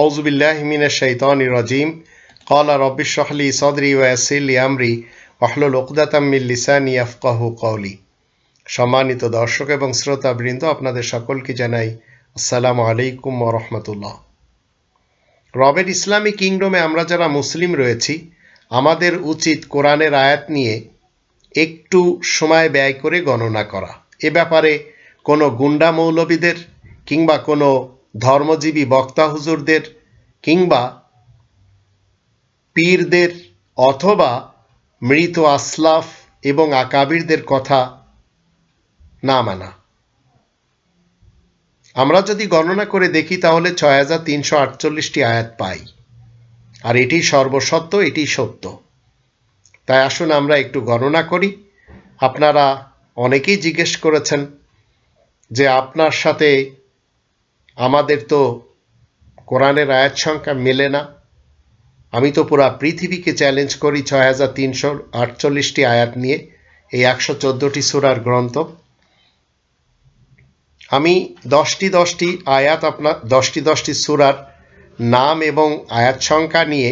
আউজুবিল্লাহ মিনা শৈতান রাজিম। কলা রব্বিশ রাহলি সদরি ওয়াসিল্লি আমরি অহলুল ওকদাতাম্মিল লিসানি আফকাহ কৌলি সম্মানিত দর্শক এবং শ্রোতাবৃন্দ, আপনাদের সকলকে জানাই আসসালামু আলাইকুম রহমতুল্লাহ। রবের ইসলামী কিংডমে আমরা যারা মুসলিম রয়েছি, আমাদের উচিত কোরআনের আয়াত নিয়ে একটু সময় ব্যয় করে গণনা করা। এ ব্যাপারে কোনো গুন্ডা মৌলবীদের কিংবা কোনো ধর্মজীবী বক্তা হুজুরদের কিংবা পীরদের অথবা মৃত আসলাফ এবং আকাবিরদের কথা না মানা। আমরা যদি গণনা করে দেখি তাহলে ছয় হাজার তিনশো আটচল্লিশটি আয়াত পাই। আর এটি সর্বসত্য, এটি সত্য। তাই আসুন আমরা একটু গণনা করি। আপনারা অনেকেই জিজ্ঞেস করেছেন যে আপনার সাথে আমাদের তো কোরআনের আয়াত সংখ্যা মেলে না। আমি তো পুরা পৃথিবীকে চ্যালেঞ্জ করি ছয় হাজার তিনশো আটচল্লিশটি আয়াত নিয়ে, এই একশো চোদ্দোটি সুরার গ্রন্থ। আমি দশটি দশটি আয়াত আপনার, দশটি দশটি সুরার নাম এবং আয়াত সংখ্যা নিয়ে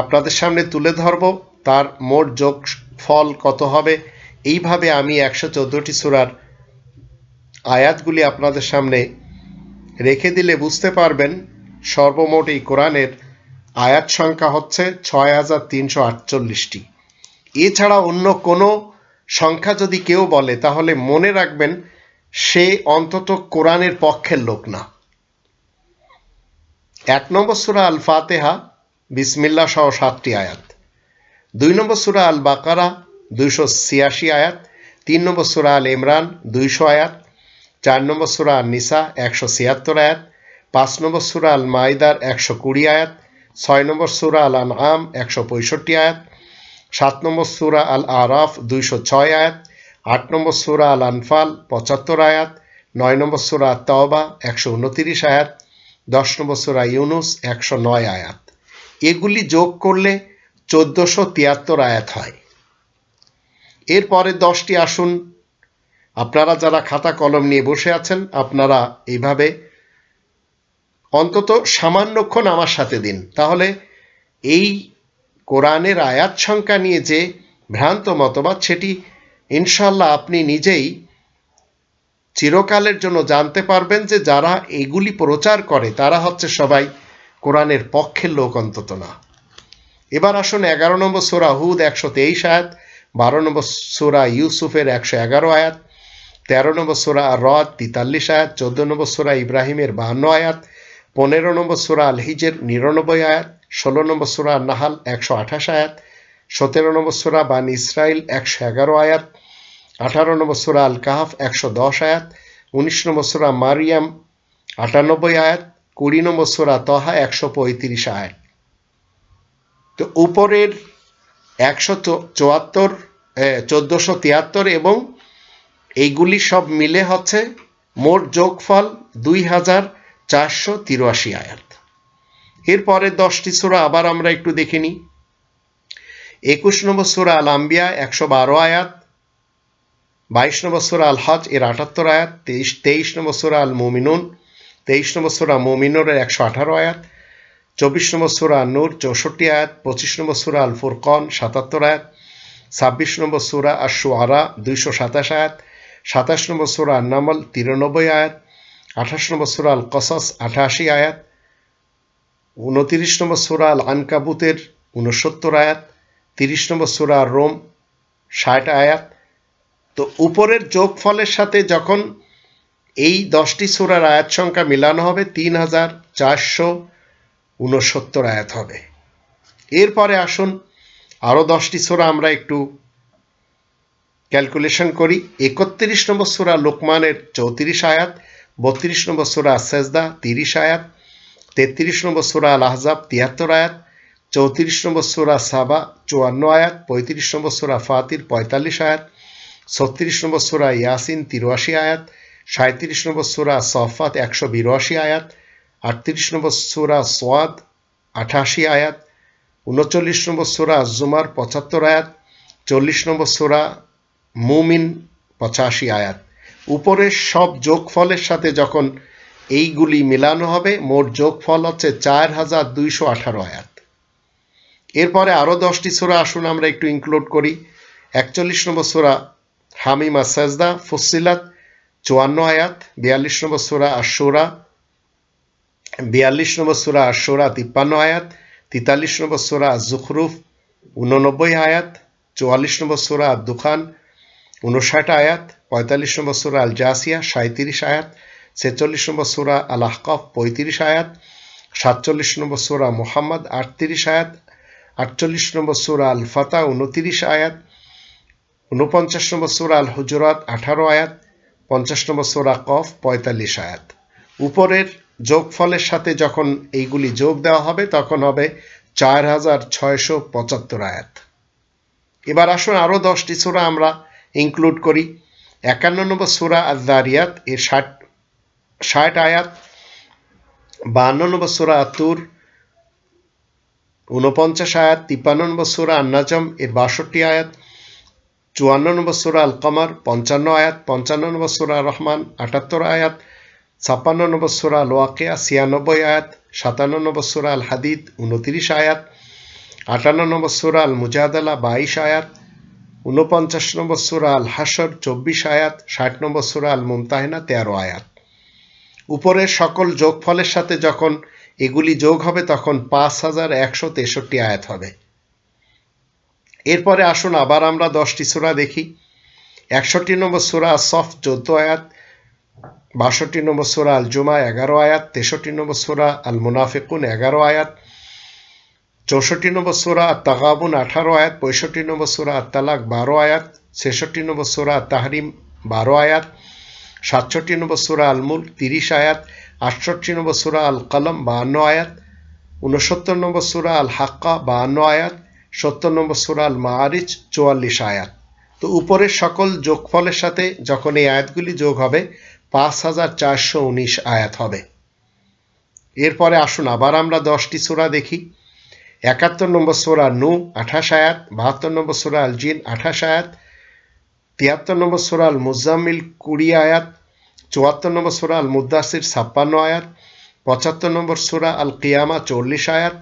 আপনাদের সামনে তুলে ধরব, তার মোট যোগ ফল কত হবে, এইভাবে আমি একশো চোদ্দোটি সুরার আয়াতগুলি আপনাদের সামনে রেখে দিলে বুঝতে পারবেন সর্বমোট এই কোরআনের আয়াত সংখ্যা হচ্ছে ছয় হাজার তিনশো আটচল্লিশটি। এছাড়া অন্য কোনো সংখ্যা যদি কেউ বলে, তাহলে মনে রাখবেন সে অন্তত কোরআনের পক্ষের লোক না। এক নম্বর সুরা আল ফাতেহা বিসমিল্লা সহ সাতটি আয়াত। দুই নম্বর সুরা আল বাকারা দুইশো ছিয়াশি আয়াত। তিন নম্বর সুরা আল ইমরান দুইশো আয়াত। চার নম্বর সুরা নিসা একশো ছিয়াত্তর আয়াত, পাঁচ নম্বর সুরা আল মাইদার একশো কুড়ি আয়াত, ছয় নম্বর সুরা আল আন আম একশো পঁয়ষট্টি আয়াত, সাত নম্বর সুরা আল আরাফ দুইশো ছয় আয়াত, আট নম্বর সুরা আল আনফাল পঁচাত্তর আয়াত, নয় নম্বর সুরা তওবা একশো উনতিরিশ আয়াত, দশ নম্বর সুরা ইউনুস একশো নয় আয়াত। এগুলি যোগ করলে চোদ্দোশো তিয়াত্তর আয়াত হয়। এরপরে দশটি আসুন আপনারা যারা খাতা কলম নিয়ে বসে আছেন, আপনারা এইভাবে অন্তত সামান্যক্ষণ আমার সাথে দিন। তাহলে এই কোরআনের আয়াত সংখ্যা নিয়ে যে ভ্রান্ত মতবাদ, সেটি ইনশাল্লাহ আপনি নিজেই চিরকালের জন্য জানতে পারবেন যে যারা এগুলি প্রচার করে, তারা হচ্ছে সবাই কোরআনের পক্ষের লোক অন্তত না। এবার আসুন এগারো নম্বর সোরা হুদ একশো তেইশ আয়াত, বারো নম্বর সোরা ইউসুফের একশো এগারো আয়াত তেরো নম্বর সোরা রদ তিতাল্লিশ আয়াত, চোদ্দ নম্বর সোরা ইব্রাহিমের বাহান্ন আয়াত, পনেরো নম্বর সুরা আল হিজের নিরানব্বই আয়াত, ষোলো নম্বর সুরা নাহাল, একশো আঠাশ আয়াত, সতেরো নম্বর সুরা বান ইসরাইল, একশো এগারো আয়াত, আঠারো নম্বর সুরা আল কাহাফ একশো দশ আয়াত, উনিশ নম্বর সুরা মারিয়াম, আটানব্বই আয়াত, কুড়ি নম্বর সুরা তহা, একশো পঁয়ত্রিশ আয়াত। তো উপরের একশো চুয়াত্তর চোদ্দোশো তিয়াত্তর এবং এইগুলি সব মিলে হচ্ছে মোট যোগফল দুই হাজার চারশো তিরাশি আয়াত। এরপরে দশটি সুরা আবার আমরা একটু দেখে নিই। একুশ নম্বর সুরা আল আম্বিয়া একশো বারো আয়াত, বাইশ নম্বর সুরা আল হজ এর আটাত্তর আয়াত, তেইশ তেইশ নম্বর সুরা আল মোমিনুন তেইশ নম্বর সুরা মোমিনুরের একশো আঠারো আয়াত, চব্বিশ নম্বর সুরা নূর চৌষট্টি আয়াত, পঁচিশ নম্বর সুরা আল ফুরকন সাতাত্তর আয়াত, ছাব্বিশ নম্বর সুরা আরা দুইশো সাতাশ আয়াত সাতাশ নম্বর সুরা নামল তিরানব্বই আয়াত, আঠাশ নম্বর সুরা আল কসস আঠাশি আয়াত উনতিরিশ নম্বর সুরা আল আনকাবুতের উনসত্তর আয়াত, তিরিশ নম্বর সুরা রোম ষাট আয়াত। তো উপরের যোগফলের সাথে যখন এই দশটি সুরার আয়াত সংখ্যা মিলানো হবে, তিন হাজার চারশো উনসত্তর আয়াত হবে। এরপরে আসুন আরও দশটি সুরা আমরা একটু ক্যালকুলেশন করি একত্রিশ নম্বর সুরা লোকমানের চৌত্রিশ আয়াত বত্রিশ নম্বর সুরা সেজদা তিরিশ আয়াত তেত্রিশ নম্বর সুরা আল আহজাব তিয়াত্তর আয়াত চৌত্রিশ নম্বর সুরা সাবা চুয়ান্ন আয়াত পঁয়ত্রিশ নম্বর সুরা ফাতির পঁয়তাল্লিশ আয়াত ছত্রিশ নম্বর সুরা ইয়াসিন তিরাশি আয়াত সাঁত্রিশ নম্বর সুরা সফাত একশো বিরাশি আয়াত আটত্রিশ নম্বর সুরা সোয়াদ আঠাশি আয়াত উনচল্লিশ নম্বর সুরা জুমার পঁচাত্তর আয়াত চল্লিশ নম্বর সুরা মুমিন পঁচাশি আয়াত। উপরের সব যোগফলের সাথে যখন এইগুলি মিলানো হবে, মোট যোগফল হচ্ছে চার হাজার দুইশো আঠারো আয়াত। এরপরে আরও দশটি সোরা আসুন, আমরা একটু ইনক্লুড করি। একচল্লিশ নম্বর সোরা হামিমা সাজদা ফুসিলাত চুয়ান্ন আয়াত। বিয়াল্লিশ নম্বর সোরা আশোরা বিয়াল্লিশ নম্বর সোরা আশোরা তিপ্পান্ন আয়াত। তেতাল্লিশ নম্বর সোরা জুখরুফ উননব্বই আয়াত। চুয়াল্লিশ নম্বর সোরা দুখান উনষাট আয়াত, পঁয়তাল্লিশ নম্বর সোরা আল জাসিয়া সাঁত্রিশ আয়াত, ছেচল্লিশ নম্বর সোরা আল আহকফ পঁয়ত্রিশ আয়াত, সাতচল্লিশ নম্বর সোরা মোহাম্মদ, আটত্রিশ আয়াত, আটচল্লিশ নম্বর সোরা আল ফাতা উনতিরিশ আয়াত উনপঞ্চাশ নম্বর সোরা আল হুজরাত আঠারো আয়াত, পঞ্চাশ নম্বর সোরা কফ, পঁয়তাল্লিশ আয়াত। উপরের যোগফলের সাথে যখন এইগুলি যোগ দেওয়া হবে, তখন হবে চার হাজার ছয়শো পঁচাত্তর আয়াত। এবার আসুন আরও দশটি সোরা আমরা ইনক্লুড করি। একান্ন নম্বর সোরা আদারিয়াত এর ষাট ষাট আয়াত। বাহান্ন নম্বর সোরা আতুর উনপঞ্চাশ আয়াত। তিপ্পান্ন নম্বর সোরা আন্নাজম, এর বাষট্টি আয়াত। চুয়ান্ন নম্বর সোরা আল কমার পঞ্চান্ন আয়াত। পঞ্চান্ন নম্বর সোরা রহমান আটাত্তর আয়াত। ছাপ্পান্ন নম্বর সোরা আল ওয়াকিয়া ছিয়ানব্বই আয়াত। সাতান্ন নম্বর সোরা আল হাদিদ উনতিরিশ আয়াত। আটান্ন নম্বর সোরা আল মুজাহাদালা বাইশ আয়াত। উনপঞ্চাশ নম্বর সুরা আল হাসর চব্বিশ আয়াত, ষাট নম্বর সুরা আল মুমতাহিনা তেরো আয়াত। উপরের সকল যোগফলের সাথে যখন এগুলি যোগ হবে, তখন পাঁচ হাজার একশো তেষট্টি আয়াত হবে। এরপরে আসুন আবার আমরা দশটি সুরা দেখি। একষট্টি নম্বর সুরা সফ, চোদ্দ আয়াত, বাষট্টি নম্বর সুরা আল জুমা এগারো আয়াত, তেষট্টি নম্বর সুরা আল মুনাফিকুন এগারো আয়াত চৌষট্টি নম্বর সোরা তাগাবুন আঠারো আয়াত, পঁয়ষট্টি নম্বর সোরা তালাক বারো আয়াত, ছেষট্টি নম্বর সোরা তাহরিম বারো আয়াত, সাতষট্টি নম্বর সোরা আল মুল তিরিশ আয়াত, আটষট্টি নম্বর সোরা আল কলম বাহান্ন আয়াত উনসত্তর নম্বর সোরা আল হাক্কা বাহান্ন আয়াত, সত্তর নম্বর সোরা আল মাহারিজ চুয়াল্লিশ আয়াত। তো উপরের সকল যোগফলের সাথে যখন এই আয়াতগুলি যোগ হবে, পাঁচ হাজার চারশো উনিশ আয়াত হবে। এরপরে আসুন, আবার আমরা দশটি সোরা দেখি। একাত্তর নম্বর সোরা নু আঠাশ আয়াত, বাহাত্তর নম্বর সোরা আল জিন আঠাশ আয়াত, তিয়াত্তর নম্বর সোরা আল মুজাম্মিল কুড়ি আয়াত, চুয়াত্তর নম্বর সোরা আল মুদাসির ছাপ্পান্ন আয়াত, পঁচাত্তর নম্বর সোরা আল কিয়ামা চল্লিশ আয়াত,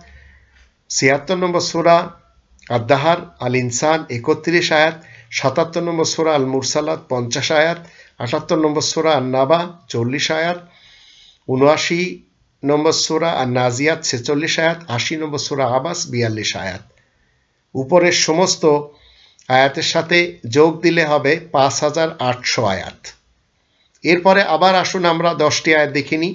ছিয়াত্তর নম্বর সোরা আদাহার আল ইনসান একত্রিশ আয়াত, সাতাত্তর নম্বর সোরা আল মুরসালাত পঞ্চাশ আয়াত, আটাত্তর নম্বর সোরা আল নাবা চল্লিশ আয়াত, উনআশি নম্বর সোরা আর নাজিয়াত ছেচল্লিশ আয়াত, আশি নম্বর সোরা আবাস, বিয়াল্লিশ আয়াত। উপরের সমস্ত আয়াতের সাথে যোগ দিলে হবে পাঁচ হাজার আটশো আয়াত। এরপরে আবার আসুন আমরা দশটি আয়াত দেখিনি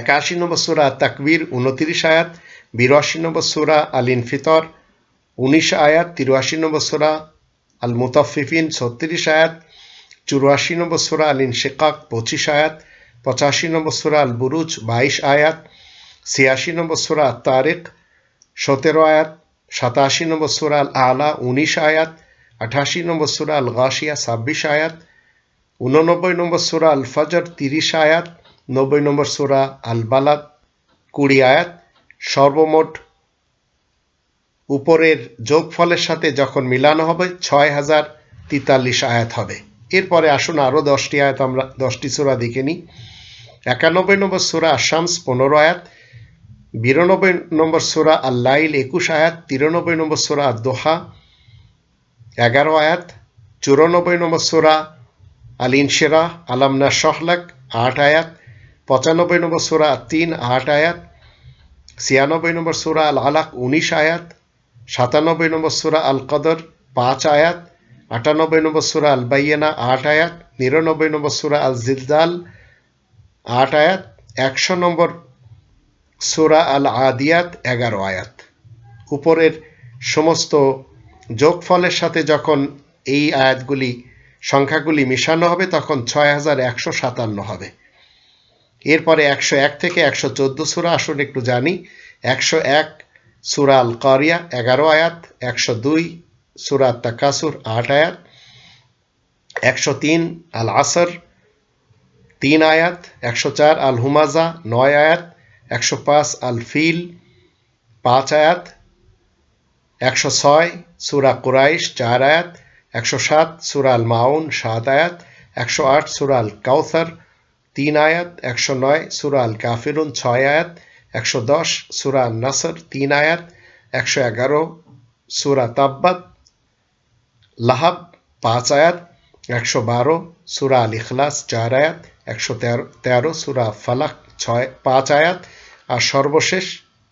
একাশি নম্বর সুরা তাকবির, উনতিরিশ আয়াত, বিরাশি নম্বর সুরা আল ইনফিতর উনিশ আয়াত, তিরাশি নম্বর সুরা আল মুতাফিফিন ছত্রিশ আয়াত, চুরাশি নম্বর সুরা আল ইনশেকাক পঁচিশ আয়াত পঁচাশি নম্বর সুরা আল বুরুজ বাইশ আয়াত, ছিয়াশি নম্বর সুরা তারেক সতেরো আয়াত, সাতাশি নম্বর সুরা আল আলা উনিশ আয়াত, আঠাশি নম্বর সুরা আল গাশিয়া ছাব্বিশ আয়াত উননব্বই নম্বর সুরা আল ফজর তিরিশ আয়াত, নব্বই নম্বর সুরা আল বালাদ কুড়ি আয়াত, সর্বমোট উপরের যোগফলের সাথে যখন মিলানো হবে, ছয় হাজার তিতাল্লিশ আয়াত হবে। এরপরে আসুন আরও দশটি আয়াত আমরা, দশটি সুরা দেখে নিই। একানব্বই নম্বর সুরা আসামস পনেরো আয়াত, বিরানব্বই নম্বর সুরা আল্লাইল, একুশ আয়াত, তিরানব্বই নম্বর সুরা দোহা এগারো আয়াত, চুরানব্বই নম্বর সুরা আল ইনশেরা আলামনা শহলাক, আট আয়াত, পঁচানব্বই নম্বর সুরা তিন আট আয়াত, ছিয়ানব্বই নম্বর সুরা আল আলাক উনিশ আয়াত, সাতানব্বই নম্বর সুরা আল কদর পাঁচ আয়াত, আটানব্বই নম্বর সুরা আল বাইয়ানা আট আয়াত, নিরানব্বই নম্বর সুরা আল জিলজাল আট আয়াত, একশো নম্বর সুরা আল আদিয়াত এগারো আয়াত। উপরের সমস্ত যোগফলের সাথে যখন এই আয়াতগুলি, সংখ্যাগুলি মিশানো হবে, তখন ছয় হাজার একশো সাতান্ন হবে। এরপরে একশো এক থেকে একশো চোদ্দ সুরা, আসুন একটু জানি। একশো এক সুরা আল কারিয়া এগারো আয়াত, একশো দুই সুরা তাকাসুর আট আয়াত। একশো তিন আল আসর তিন আয়াত, একশো চার আল হুমাজা নয় আয়াত, একশো পাঁচ আল ফিল পাঁচ আয়াত, একশো ছয় সুরা কুরাইশ, চার আয়াত, একশো সাত সুরা আল মাউন সাত আয়াত, একশো আট সুরা আল কাউসার তিন আয়াত, একশো নয় সুরা আল কাফিরুন ছয় আয়াত, একশো দশ সুরা নাসর তিন আয়াত, একশো এগারো সুরা তাব্বাত, লাহাব, পাঁচ আয়াত একশো বারো, সুরা আল ইখলাস চার আয়াত, একশো তেরো, সুরা ফালাক ছয়, পাঁচ আয়াত, আর সর্বশেষ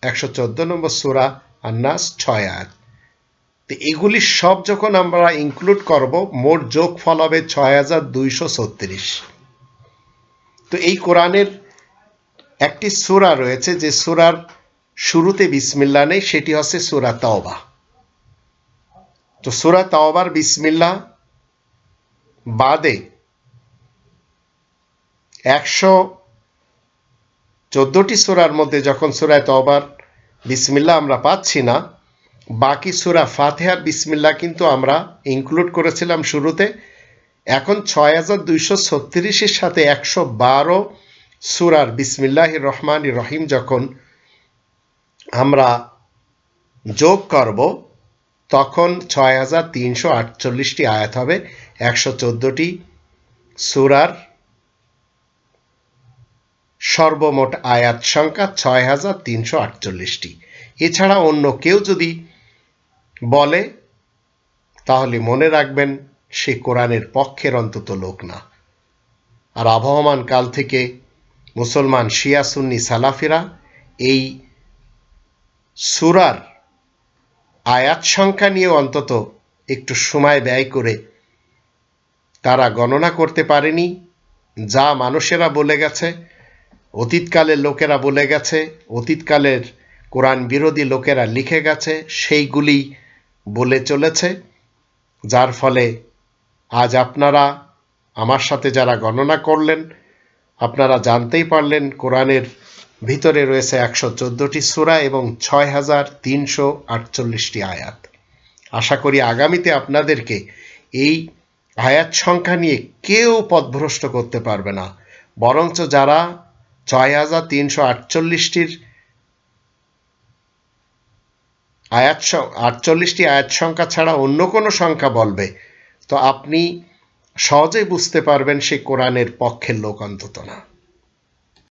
একশো চোদ্দ নম্বর সুরা আন্নাস ছয় আয়াত। তো এগুলি সব যখন আমরা ইনক্লুড করব, মোট যোগ ফল হবে ছয় হাজার দুইশো ছত্রিশ। তো এই কোরআনের একটি সুরা রয়েছে, যে সুরার শুরুতে বিসমিল্লা নেই, সেটি হচ্ছে সুরা তাওবা। তো সুরা তাওবার বিসমিল্লা বাদে একশো চোদ্দটি সুরার মধ্যে যখন সুরায় তওবার বিসমিল্লা আমরা পাচ্ছি না, বাকি সুরা ফাতেহার বিসমিল্লা কিন্তু আমরা ইনক্লুড করেছিলাম শুরুতে। এখন ছয় হাজার দুইশো ছত্রিশের সাথে একশো বারো সুরার বিসমিল্লাহ রহমান রহিম যখন আমরা যোগ করব, তখন ছয় হাজার তিনশো আটচল্লিশটি আয়াত হবে। একশো চোদ্দোটি সুরার সর্বমোট আয়াত সংখ্যা ছয় হাজার তিনশো আটচল্লিশটি। এছাড়া অন্য কেউ যদি বলে, তাহলে মনে রাখবেন সে কোরআনের পক্ষের অন্তত লোক না। আর আবহমান কাল থেকে মুসলমান শিয়া, সুন্নি, সালাফিরা এই সুরার আয়াত সংখ্যা নিয়ে অন্তত একটু সময় ব্যয় করে তারা গণনা করতে পারেনি, যা মানুষেরা বলে গেছে, অতীতকালের লোকেরা বলে গেছে, অতীতকালের কোরআন বিরোধী লোকেরা লিখে গেছে, সেইগুলি বলে চলেছে, যার ফলে আজ আপনারা, আমার সাথে যারা গণনা করলেন, আপনারা জানতেই পারলেন কোরআনের ভিতরে রয়েছে একশো চোদ্দোটি সুরা এবং ছয় হাজার তিনশো আটচল্লিশটি আয়াত। আশা করি আগামীতে আপনাদেরকে এই আয়াত সংখ্যা নিয়ে কেউ পথভ্রষ্ট করতে পারবে না। বরঞ্চ যারা ছয় হাজার তিনশো আটচল্লিশটির আয়াত আটচল্লিশটি আয়াত সংখ্যা ছাড়া অন্য কোনো সংখ্যা বলবে। তো আপনি সহজেই বুঝতে পারবেন সে কোরআনের পক্ষের লোক অন্তত না।